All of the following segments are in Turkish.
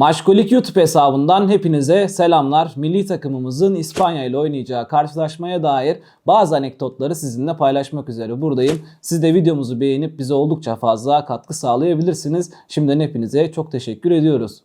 Maşkolik YouTube hesabından hepinize selamlar. Milli takımımızın İspanya ile oynayacağı karşılaşmaya dair bazı anekdotları sizinle paylaşmak üzere buradayım. Siz de videomuzu beğenip bize oldukça fazla katkı sağlayabilirsiniz. Şimdiden hepinize çok teşekkür ediyoruz.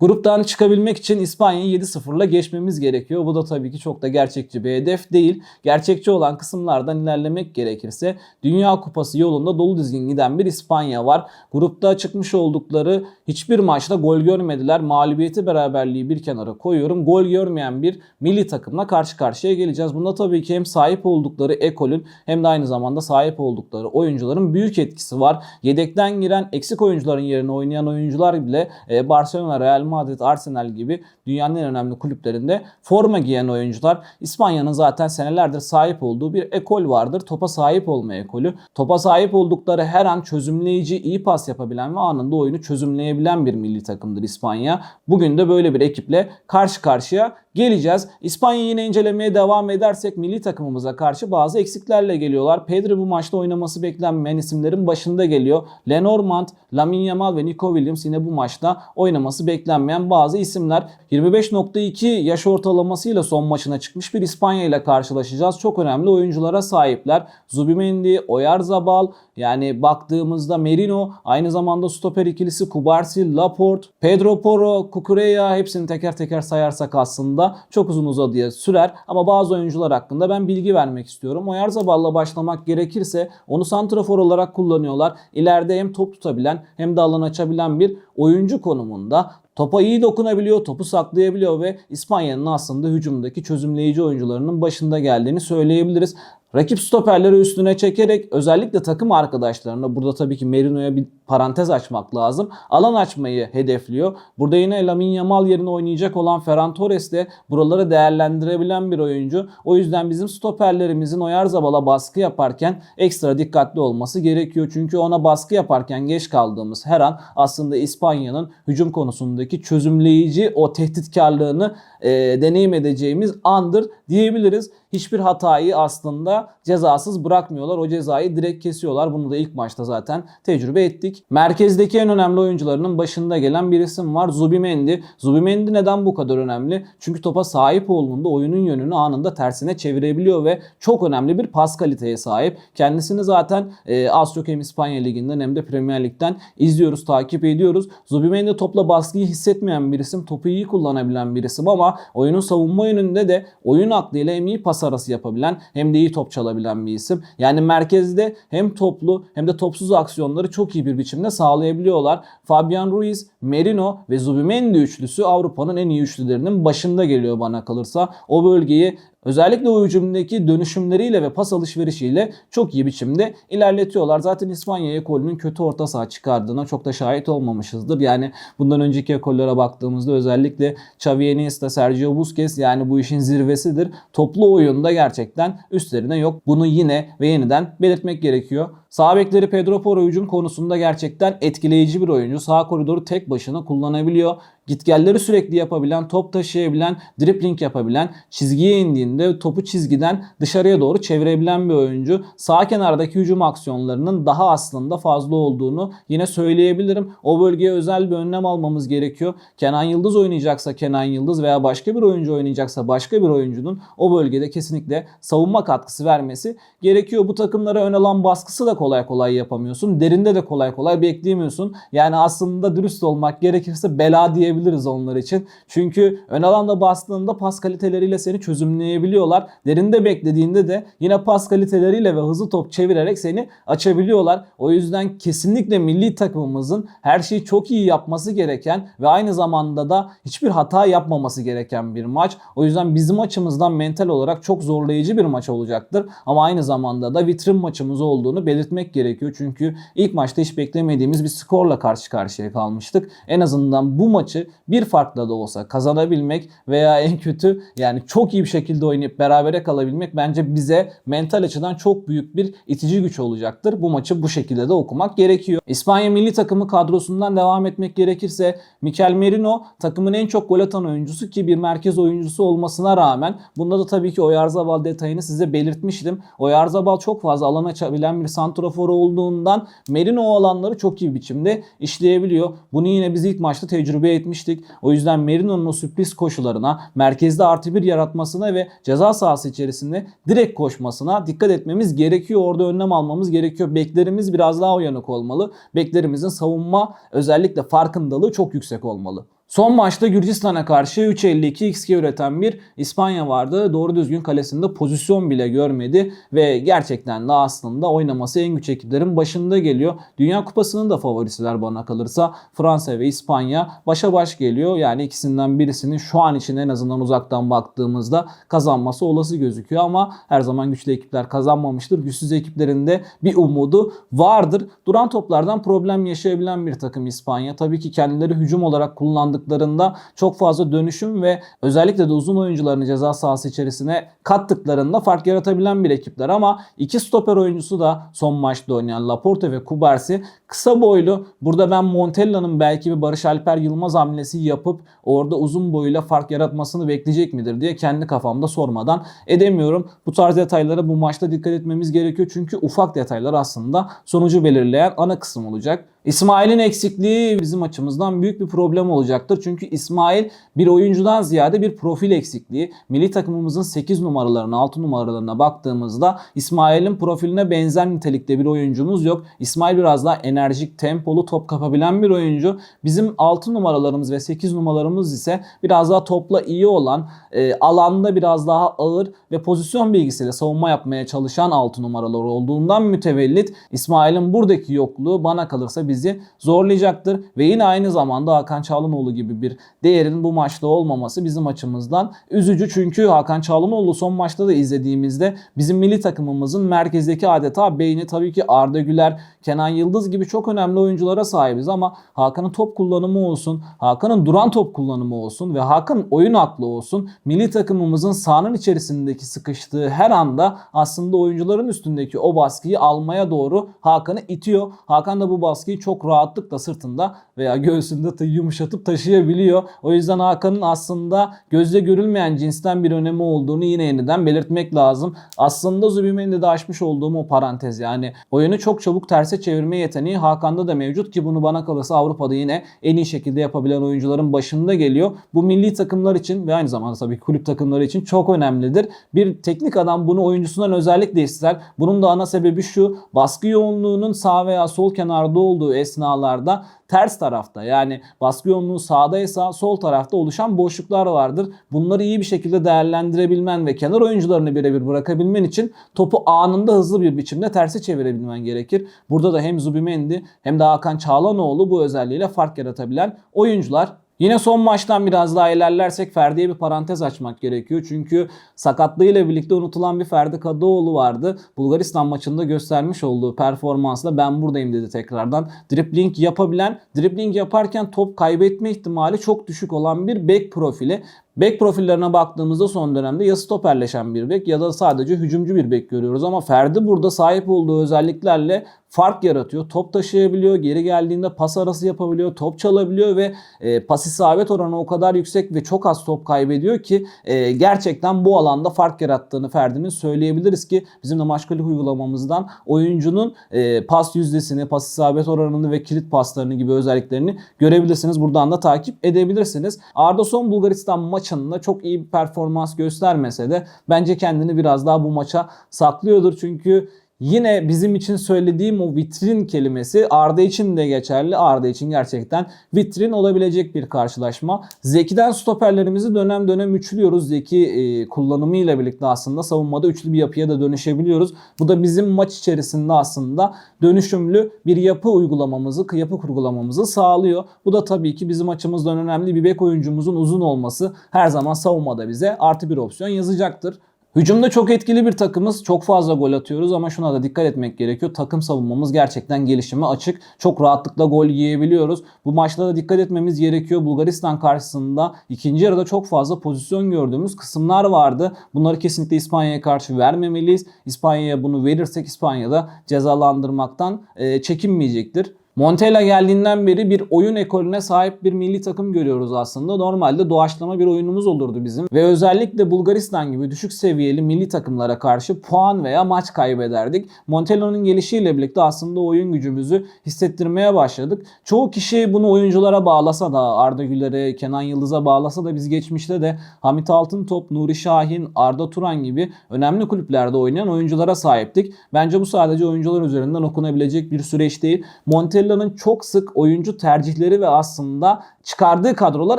Gruptan çıkabilmek için İspanya'yı 7-0'la geçmemiz gerekiyor. Bu da tabii ki çok da gerçekçi bir hedef değil. Gerçekçi olan kısımlardan ilerlemek gerekirse Dünya Kupası yolunda dolu dizgin giden bir İspanya var. Grupta çıkmış oldukları hiçbir maçta gol görmediler. Mağlubiyeti beraberliği bir kenara koyuyorum. Gol görmeyen bir milli takımla karşı karşıya geleceğiz. Bunda tabii ki hem sahip oldukları ekolün hem de aynı zamanda sahip oldukları oyuncuların büyük etkisi var. Yedekten giren eksik oyuncuların yerine oynayan oyuncular bile e, Barcelona, Real Madrid, Arsenal gibi dünyanın en önemli kulüplerinde forma giyen oyuncular. İspanya'nın zaten senelerdir sahip olduğu bir ekol vardır. Topa sahip olma ekolü. Topa sahip oldukları her an çözümleyici, iyi pas yapabilen ve anında oyunu çözümleyebilen bir milli takımdır İspanya. Bugün de böyle bir ekiple karşı karşıya geleceğiz. İspanya yine incelemeye devam edersek milli takımımıza karşı bazı eksiklerle geliyorlar. Pedri bu maçta oynaması beklenmeyen isimlerin başında geliyor. Lenormand, Lamine Yamal ve Nico Williams yine bu maçta oynaması beklenmeyen bazı isimler. 25.2 yaş ortalamasıyla son maçına çıkmış bir İspanya ile karşılaşacağız. Çok önemli oyunculara sahipler. Zubimendi, Oyarzabal, yani baktığımızda Merino, aynı zamanda stoper ikilisi Kubarsi, Laporte, Pedro Porro, Cucurella hepsini teker teker sayarsak aslında çok uzun uzadıya sürer. Ama bazı oyuncular hakkında ben bilgi vermek istiyorum. Oyarzabal'la başlamak gerekirse onu santrafor olarak kullanıyorlar. İleride hem top tutabilen hem de alan açabilen bir oyuncu konumunda. Topa iyi dokunabiliyor, topu saklayabiliyor ve İspanya'nın aslında hücumdaki çözümleyici oyuncularının başında geldiğini söyleyebiliriz. Rakip stoperleri üstüne çekerek özellikle takım arkadaşlarına burada tabii ki Merino'ya bir parantez açmak lazım. Alan açmayı hedefliyor. Burada yine Lamine Yamal yerine oynayacak olan Ferran Torres de buraları değerlendirebilen bir oyuncu. O yüzden bizim stoperlerimizin Oyarzabal'a baskı yaparken ekstra dikkatli olması gerekiyor. Çünkü ona baskı yaparken geç kaldığımız her an aslında İspanya'nın hücum konusundaki çözümleyici o tehditkarlığını e, deneyim edeceğimiz andır diyebiliriz. Hiçbir hatayı aslında cezasız bırakmıyorlar. O cezayı direkt kesiyorlar. Bunu da ilk maçta zaten tecrübe ettik. Merkezdeki en önemli oyuncularının başında gelen bir isim var. Zubimendi. Zubimendi neden bu kadar önemli? Çünkü topa sahip olduğunda oyunun yönünü anında tersine çevirebiliyor ve çok önemli bir pas kaliteye sahip. Kendisini zaten e, az çok hem İspanya Ligi'nden hem de Premier Lig'den izliyoruz, takip ediyoruz. Zubimendi topla baskıyı hissetmeyen bir isim. Topu iyi kullanabilen bir isim ama oyunun savunma yönünde de oyun aklıyla hem iyi pas arası yapabilen hem de iyi top çalabilen bir isim. Yani merkezde hem toplu hem de topsuz aksiyonları çok iyi bir biçimde sağlayabiliyorlar. Fabian Ruiz, Merino ve Zubimendi üçlüsü Avrupa'nın en iyi üçlülerinin başında geliyor bana kalırsa. O bölgeyi Özellikle o hücumdaki dönüşümleriyle ve pas alışverişiyle çok iyi biçimde ilerletiyorlar. Zaten İspanya ekolünün kötü orta saha çıkardığına çok da şahit olmamışızdır. Yani bundan önceki ekollere baktığımızda özellikle Xavi Iniesta, Sergio Busquets yani bu işin zirvesidir. Toplu oyunda gerçekten üstlerine yok. Bunu yine ve yeniden belirtmek gerekiyor. Sağ bekleri Pedro Porro hücum konusunda gerçekten etkileyici bir oyuncu. Sağ koridoru tek başına kullanabiliyor. Gitgelleri sürekli yapabilen, top taşıyabilen, dribbling yapabilen, çizgiye indiğinde topu çizgiden dışarıya doğru çevirebilen bir oyuncu. Sağ kenardaki hücum aksiyonlarının daha aslında fazla olduğunu yine söyleyebilirim. O bölgeye özel bir önlem almamız gerekiyor. Kenan Yıldız oynayacaksa Kenan Yıldız veya başka bir oyuncu oynayacaksa başka bir oyuncunun o bölgede kesinlikle savunma katkısı vermesi gerekiyor. Bu takımlara ön alan baskısı da kolay kolay yapamıyorsun. Derinde de kolay kolay bekleyemiyorsun. Yani aslında dürüst olmak gerekirse bela diye diyebiliriz onlar için. Çünkü ön alanda bastığında pas kaliteleriyle seni çözümleyebiliyorlar. Derinde beklediğinde de yine pas kaliteleriyle ve hızlı top çevirerek seni açabiliyorlar. O yüzden kesinlikle milli takımımızın her şeyi çok iyi yapması gereken ve aynı zamanda da hiçbir hata yapmaması gereken bir maç. O yüzden bizim açımızdan mental olarak çok zorlayıcı bir maç olacaktır. Ama aynı zamanda da vitrin maçımız olduğunu belirtmek gerekiyor. Çünkü ilk maçta hiç beklemediğimiz bir skorla karşı karşıya kalmıştık. En azından bu maçı bir farkla da olsa kazanabilmek veya en kötü yani çok iyi bir şekilde oynayıp berabere kalabilmek bence bize mental açıdan çok büyük bir itici güç olacaktır. Bu maçı bu şekilde de okumak gerekiyor. İspanya milli takımı kadrosundan devam etmek gerekirse Mikel Merino takımın en çok gol atan oyuncusu ki bir merkez oyuncusu olmasına rağmen bunda da tabii ki Oyarzabal detayını size belirtmiştim. Oyarzabal çok fazla alan açabilen bir santrafor olduğundan Merino o alanları çok iyi biçimde işleyebiliyor. Bunu yine biz ilk maçta tecrübe etmiştik. O yüzden Merino'nun o sürpriz koşularına, merkezde artı bir yaratmasına ve ceza sahası içerisinde direkt koşmasına dikkat etmemiz gerekiyor. Orada önlem almamız gerekiyor. Beklerimiz biraz daha uyanık olmalı. Beklerimizin savunma özellikle farkındalığı çok yüksek olmalı. Son maçta Gürcistan'a karşı 3.52 XG üreten bir İspanya vardı. Doğru düzgün kalesinde pozisyon bile görmedi ve gerçekten de aslında oynaması en güç ekiplerin başında geliyor. Dünya Kupası'nın da favorisiler bana kalırsa Fransa ve İspanya başa baş geliyor. Yani ikisinden birisinin şu an için en azından uzaktan baktığımızda kazanması olası gözüküyor ama her zaman güçlü ekipler kazanmamıştır. Güçsüz ekiplerin de bir umudu vardır. Duran toplardan problem yaşayabilen bir takım İspanya. Tabii ki kendileri hücum olarak kullandıklarında çok fazla dönüşüm ve özellikle de uzun oyuncularını ceza sahası içerisine kattıklarında fark yaratabilen bir ekipler ama iki stoper oyuncusu da son maçta oynayan Laporte ve Kubarsi kısa boylu. Burada ben Montella'nın belki bir Barış Alper Yılmaz hamlesi yapıp orada uzun boyuyla fark yaratmasını bekleyecek midir diye kendi kafamda sormadan edemiyorum. Bu tarz detaylara bu maçta dikkat etmemiz gerekiyor. Çünkü ufak detaylar aslında sonucu belirleyen ana kısım olacak. İsmail'in eksikliği bizim açımızdan büyük bir problem olacaktır. Çünkü İsmail bir oyuncudan ziyade bir profil eksikliği. Milli takımımızın 8 numaralarına, 6 numaralarına baktığımızda İsmail'in profiline benzer nitelikte bir oyuncumuz yok. İsmail biraz daha enerjik, tempolu, top kapabilen bir oyuncu. Bizim 6 numaralarımız ve 8 numaralarımız ise biraz daha topla iyi olan, e, alanda biraz daha ağır ve pozisyon bilgisiyle savunma yapmaya çalışan 6 numaralar olduğundan mütevellit İsmail'in buradaki yokluğu bana kalırsa bizi zorlayacaktır. Ve yine aynı zamanda Hakan Çalhanoğlu gibi bir değerin bu maçta olmaması bizim açımızdan üzücü. Çünkü Hakan Çalhanoğlu son maçta da izlediğimizde bizim milli takımımızın merkezdeki adeta beyni tabii ki Arda Güler, Kenan Yıldız gibi çok önemli oyunculara sahibiz ama Hakan'ın top kullanımı olsun, Hakan'ın duran top kullanımı olsun ve Hakan oyun aklı olsun milli takımımızın sahanın içerisindeki sıkıştığı her anda aslında oyuncuların üstündeki o baskıyı almaya doğru Hakan'ı itiyor. Hakan da bu baskıyı çok rahatlıkla sırtında veya göğsünde yumuşatıp taşıyabiliyor. O yüzden Hakan'ın aslında gözle görülmeyen cinsten bir önemi olduğunu yine yeniden belirtmek lazım. Aslında Zubimendi'de açmış olduğum o parantez yani oyunu çok çabuk terse çevirme yeteneği Hakan'da da mevcut ki bunu bana kalırsa Avrupa'da yine en iyi şekilde yapabilen oyuncuların başında geliyor. Bu milli takımlar için ve aynı zamanda tabii kulüp takımları için çok önemlidir. Bir teknik adam bunu oyuncusundan özellikle ister. Bunun da ana sebebi şu baskı yoğunluğunun sağ veya sol kenarda olduğu esnalarda ters tarafta yani baskı yoğunluğu sağdaysa sol tarafta oluşan boşluklar vardır. Bunları iyi bir şekilde değerlendirebilmen ve kenar oyuncularını birebir bırakabilmen için topu anında hızlı bir biçimde terse çevirebilmen gerekir. Burada da hem Zubimendi hem de Hakan Çağlanoğlu bu özelliğiyle fark yaratabilen oyuncular. Yine son maçtan biraz daha ilerlersek Ferdi'ye bir parantez açmak gerekiyor. Çünkü sakatlığıyla birlikte unutulan bir Ferdi Kadıoğlu vardı. Bulgaristan maçında göstermiş olduğu performansla ben buradayım dedi tekrardan. Dribbling yapabilen, dribbling yaparken top kaybetme ihtimali çok düşük olan bir bek profili. Bek profillerine baktığımızda son dönemde ya stoperleşen bir bek ya da sadece hücumcu bir bek görüyoruz ama Ferdi burada sahip olduğu özelliklerle fark yaratıyor. Top taşıyabiliyor, geri geldiğinde pas arası yapabiliyor, top çalabiliyor ve e, pas isabet oranı o kadar yüksek ve çok az top kaybediyor ki e, gerçekten bu alanda fark yarattığını Ferdi'nin söyleyebiliriz ki bizim de maçkalık uygulamamızdan oyuncunun e, pas yüzdesini, pas isabet oranını ve kilit paslarını gibi özelliklerini görebilirsiniz. Buradan da takip edebilirsiniz. Arda son Bulgaristan maçında çok iyi bir performans göstermese de bence kendini biraz daha bu maça saklıyordur. Çünkü Yine bizim için söylediğim o vitrin kelimesi Arda için de geçerli. Arda için gerçekten vitrin olabilecek bir karşılaşma. Zeki'den stoperlerimizi dönem dönem üçlüyoruz. Zeki e, kullanımıyla birlikte aslında savunmada üçlü bir yapıya da dönüşebiliyoruz. Bu da bizim maç içerisinde aslında dönüşümlü bir yapı uygulamamızı, yapı kurgulamamızı sağlıyor. Bu da tabii ki bizim açımızdan önemli bir bek oyuncumuzun uzun olması her zaman savunmada bize artı bir opsiyon yazacaktır. Hücumda çok etkili bir takımız. Çok fazla gol atıyoruz ama şuna da dikkat etmek gerekiyor. Takım savunmamız gerçekten gelişime açık. Çok rahatlıkla gol yiyebiliyoruz. Bu maçta da dikkat etmemiz gerekiyor. Bulgaristan karşısında ikinci yarıda çok fazla pozisyon gördüğümüz kısımlar vardı. Bunları kesinlikle İspanya'ya karşı vermemeliyiz. İspanya'ya bunu verirsek İspanya'da cezalandırmaktan e, çekinmeyecektir. Montella geldiğinden beri bir oyun ekolüne sahip bir milli takım görüyoruz aslında. Normalde doğaçlama bir oyunumuz olurdu bizim. Ve özellikle Bulgaristan gibi düşük seviyeli milli takımlara karşı puan veya maç kaybederdik. Montella'nın gelişiyle birlikte aslında oyun gücümüzü hissettirmeye başladık. Çoğu kişi bunu oyunculara bağlasa da Arda Güler'e, Kenan Yıldız'a bağlasa da biz geçmişte de Hamit Altıntop, Nuri Şahin, Arda Turan gibi önemli kulüplerde oynayan oyunculara sahiptik. Bence bu sadece oyuncular üzerinden okunabilecek bir süreç değil. Montella Montella'nın çok sık oyuncu tercihleri ve aslında çıkardığı kadrolar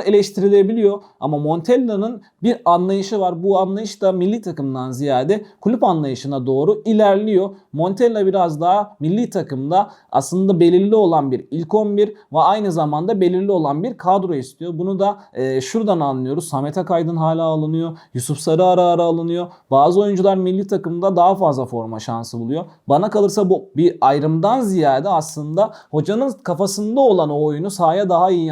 eleştirilebiliyor. Ama Montella'nın bir anlayışı var. Bu anlayış da milli takımdan ziyade kulüp anlayışına doğru ilerliyor. Montella biraz daha milli takımda aslında belirli olan bir ilk 11 ve aynı zamanda belirli olan bir kadro istiyor. Bunu da e, şuradan anlıyoruz. Samet Akaydın hala alınıyor. Yusuf Sarı ara ara alınıyor. Bazı oyuncular milli takımda daha fazla forma şansı buluyor. Bana kalırsa bu bir ayrımdan ziyade aslında hocanın kafasında olan o oyunu sahaya daha iyi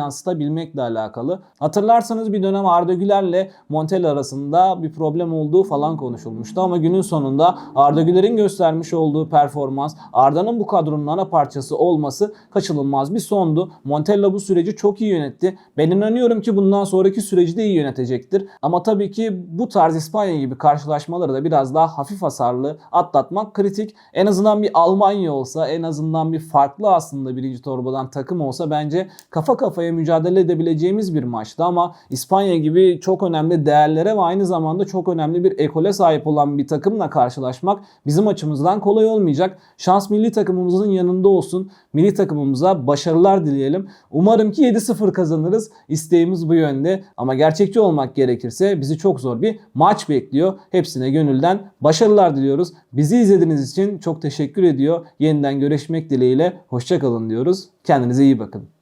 yansıtabilmekle alakalı. Hatırlarsanız bir dönem Arda Güler'le Montella arasında bir problem olduğu falan konuşulmuştu ama günün sonunda Arda Güler'in göstermiş olduğu performans, Arda'nın bu kadronun ana parçası olması kaçınılmaz bir sondu. Montella bu süreci çok iyi yönetti. Ben inanıyorum ki bundan sonraki süreci de iyi yönetecektir. Ama tabii ki bu tarz İspanya gibi karşılaşmaları da biraz daha hafif hasarlı atlatmak kritik. En azından bir Almanya olsa, en azından bir farklı aslında birinci torbadan takım olsa bence kafa kafaya mücadele edebileceğimiz bir maçtı ama İspanya gibi çok önemli değerlere ve aynı zamanda çok önemli bir ekole sahip olan bir takımla karşılaşmak bizim açımızdan kolay olmayacak. Şans milli takımımızın yanında olsun. Milli takımımıza başarılar dileyelim. Umarım ki 7-0 kazanırız. İsteğimiz bu yönde. Ama gerçekçi olmak gerekirse bizi çok zor bir maç bekliyor. Hepsine gönülden başarılar diliyoruz. Bizi izlediğiniz için çok teşekkür ediyor. Yeniden görüşmek dileğiyle. Hoşçakalın diyoruz. Kendinize iyi bakın.